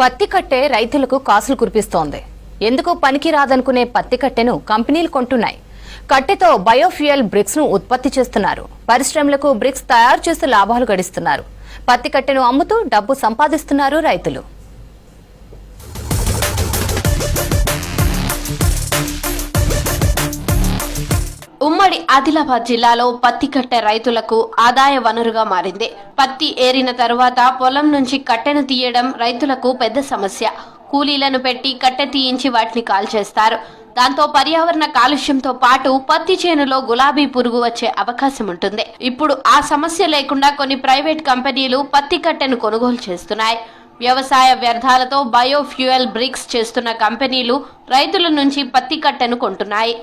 పత్తి కట్టె రైతులకు కాసులు కురిపిస్తోంది. ఎందుకు పనికి రాదనుకునే పత్తి కట్టెను కంపెనీలు కొంటున్నాయి. కట్టెతో బయోఫ్యూయల్ బ్రిక్స్ను ఉత్పత్తి చేస్తున్నారు. పరిశ్రమలకు బ్రిక్స్ తయారు చేసి లాభాలు గడిస్తున్నారు. పత్తి కట్టెను అమ్ముతూ డబ్బు సంపాదిస్తున్నారు రైతులు. ఉమ్మడి ఆదిలాబాద్ జిల్లాలో పత్తి కట్టె రైతులకు ఆదాయ వనరుగా మారింది. పత్తి ఏరిన తరువాత పొలం నుంచి కట్టెను తీయడం రైతులకు పెద్ద సమస్య. కూలీలను పెట్టి కట్టె తీయించి వాటిని కాల్చేస్తారు. దాంతో పర్యావరణ కాలుష్యంతో పాటు పత్తి చేనులో గులాబీ పురుగు వచ్చే అవకాశం ఉంటుంది. ఇప్పుడు ఆ సమస్య లేకుండా కొన్ని ప్రైవేట్ కంపెనీలు పత్తి కట్టెను కొనుగోలు చేస్తున్నాయి. వ్యవసాయ వ్యర్థాలతో బయోఫ్యూయల్ బ్రిక్స్ చేస్తున్న కంపెనీలు రైతుల నుంచి పత్తి కట్టెను కొంటున్నాయి.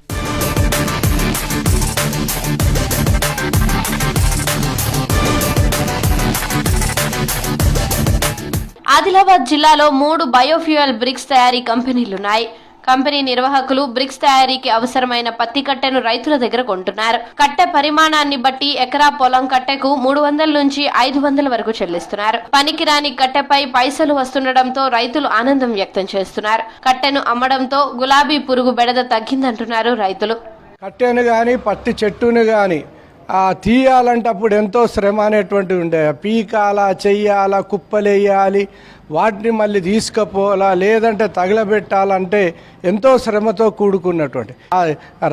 ఆదిలాబాద్ జిల్లాలో మూడు బయోఫ్యూయల్ బ్రిక్స్ తయారీ కంపెనీలున్నాయి. కంపెనీ నిర్వాహకులు బ్రిక్స్ తయారీకి అవసరమైన పత్తి కట్టెను రైతుల దగ్గర కొంటున్నారు. కట్టె పరిమాణాన్ని బట్టి ఎకరా పొలం కట్టెకు మూడు వందల నుంచి ఐదు వందల వరకు చెల్లిస్తున్నారు. పనికిరాని కట్టెపై పైసలు వస్తుండటంతో రైతులు ఆనందం వ్యక్తం చేస్తున్నారు. కట్టెను అమ్మడంతో గులాబీ పురుగు బెడద తగ్గిందంటున్నారు రైతులు. కట్టెను కానీ పత్తి చెట్టును కానీ తీయాలంటే అప్పుడు ఎంతో శ్రమ అనేటువంటిది ఉండే. పీకాలా చెయ్యాలా కుప్పలేయాలి వాటిని మళ్ళీ తీసుకుపోవాలా లేదంటే తగలబెట్టాలంటే ఎంతో శ్రమతో కూడుకున్నటువంటి. ఆ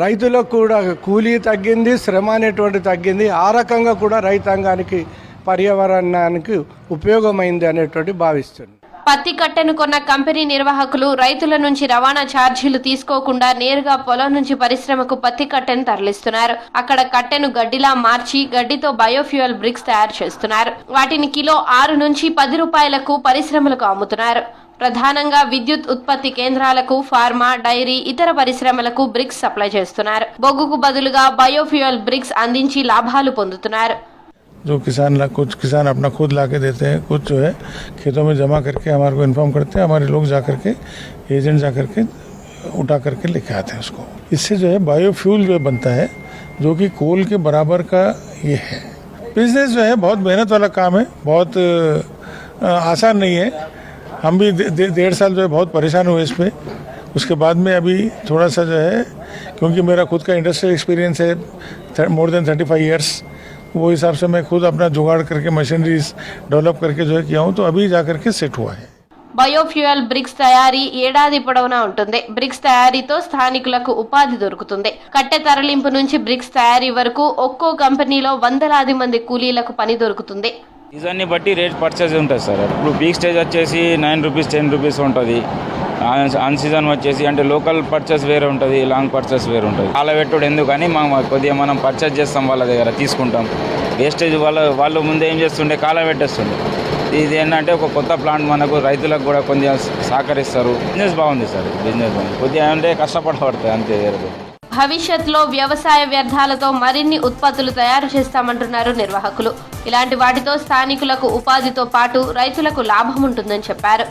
రైతులకు కూడా కూలీ తగ్గింది శ్రమ అనేటువంటి తగ్గింది. ఆ రకంగా కూడా రైతాంగానికి పర్యావరణానికి ఉపయోగమైంది అనేటువంటి భావిస్తుంది పత్తి కట్టెను కొన్న కంపెనీ నిర్వాహకులు రైతుల నుంచి రవాణా ఛార్జీలు తీసుకోకుండా నేరుగా పొలం నుంచి పరిశ్రమకు పత్తి కట్టెను తరలిస్తున్నారు. అక్కడ కట్టెను గడ్డిలా మార్చి గడ్డితో బయోఫ్యూయల్ బ్రిక్స్ తయారు చేస్తున్నారు. వాటిని కిలో ఆరు నుంచి పది రూపాయలకు పరిశ్రమలకు అమ్ముతున్నారు. ప్రధానంగా విద్యుత్ ఉత్పత్తి కేంద్రాలకు ఫార్మా డైరీ ఇతర పరిశ్రమలకు బ్రిక్స్ సప్లై చేస్తున్నారు. బొగ్గుకు బదులుగా బయోఫ్యూయల్ బ్రిక్స్ అందించి లాభాలు పొందుతున్నారు. जो किसान ला, कुछ किसान अपना खुद ला के देते हैं, कुछ जो है खेतों में जमा करके हमारे को इन्फॉर्म करते हैं, हमारे लोग जा करके एजेंट जा करके उठा करके लेके आते हैं उसको। इससे जो है बायोफ्यूल जो बनता है, जो कि कोल के बराबर का ये है। बिज़नेस जो है बहुत मेहनत वाला काम है, बहुत आसान नहीं है। हम भी दे- दे- डेढ़ साल जो है बहुत परेशान हुए इस पर उसके बाद में अभी थोड़ा सा जो है, क्योंकि मेरा खुद का इंडस्ट्रियल एक्सपीरियंस है more than thirty five years वो हिसाब से मैं खुद अपना जुगाड़ करके मशीनरीज डेवलप करके जो है किया हूँ तो अभी जा करके सेट हुआ है బయోఫ్యూయల్ బ్రిక్స్ తయారీ ఏడాది పొడవునా ఉంటుంది బ్రిక్స్ తయారీతో స్థానికులకు ఉపాధి దొరుకుతుంది కట్టె తరలింపు నుంచి బ్రిక్స్ తయారీ వరకు ఒక్కో కంపెనీలో వందలాది మంది కూలీలకు పని దొరుకుతుంది సీజన్ని బట్టి రేట్ పర్చేజ్ ఉంటుంది సార్ ఇప్పుడు పీక్ స్టేజ్ వచ్చేసి నైన్ రూపీస్ టెన్ రూపీస్ ఉంటుంది అన్ సీజన్ వచ్చేసి అంటే లోకల్ పర్చేస్ వేరే ఉంటుంది లాంగ్ పర్చేస్ వేరే ఉంటుంది. కాలబెట్టుడు ఎందుకని మనం కొద్దిగా మనం పర్చేస్ చేస్తాం వాళ్ళ దగ్గర తీసుకుంటాం. వేస్టేజ్ వాళ్ళ వాళ్ళు ముందేం ఏం చేస్తుండే కాలం పెట్టేస్తుండే. ఇది ఏంటంటే ఒక కొత్త ప్లాంట్ మనకు రైతులకు కూడా కొంచెం సహకరిస్తారు. బిజినెస్ బాగుంది సార్ బిజినెస్ బాగుంది. కొద్దిగా అంటే కష్టపడబడుతుంది అంతే వేరే భవిష్యత్తులో వ్యవసాయ వ్యర్థాలతో మరిన్ని ఉత్పత్తులు తయారు చేస్తామంటున్నారు నిర్వాహకులు. ఇలాంటి వాటితో స్థానికులకు ఉపాధితో పాటు రైతులకు లాభం ఉంటుందని చెప్పారు.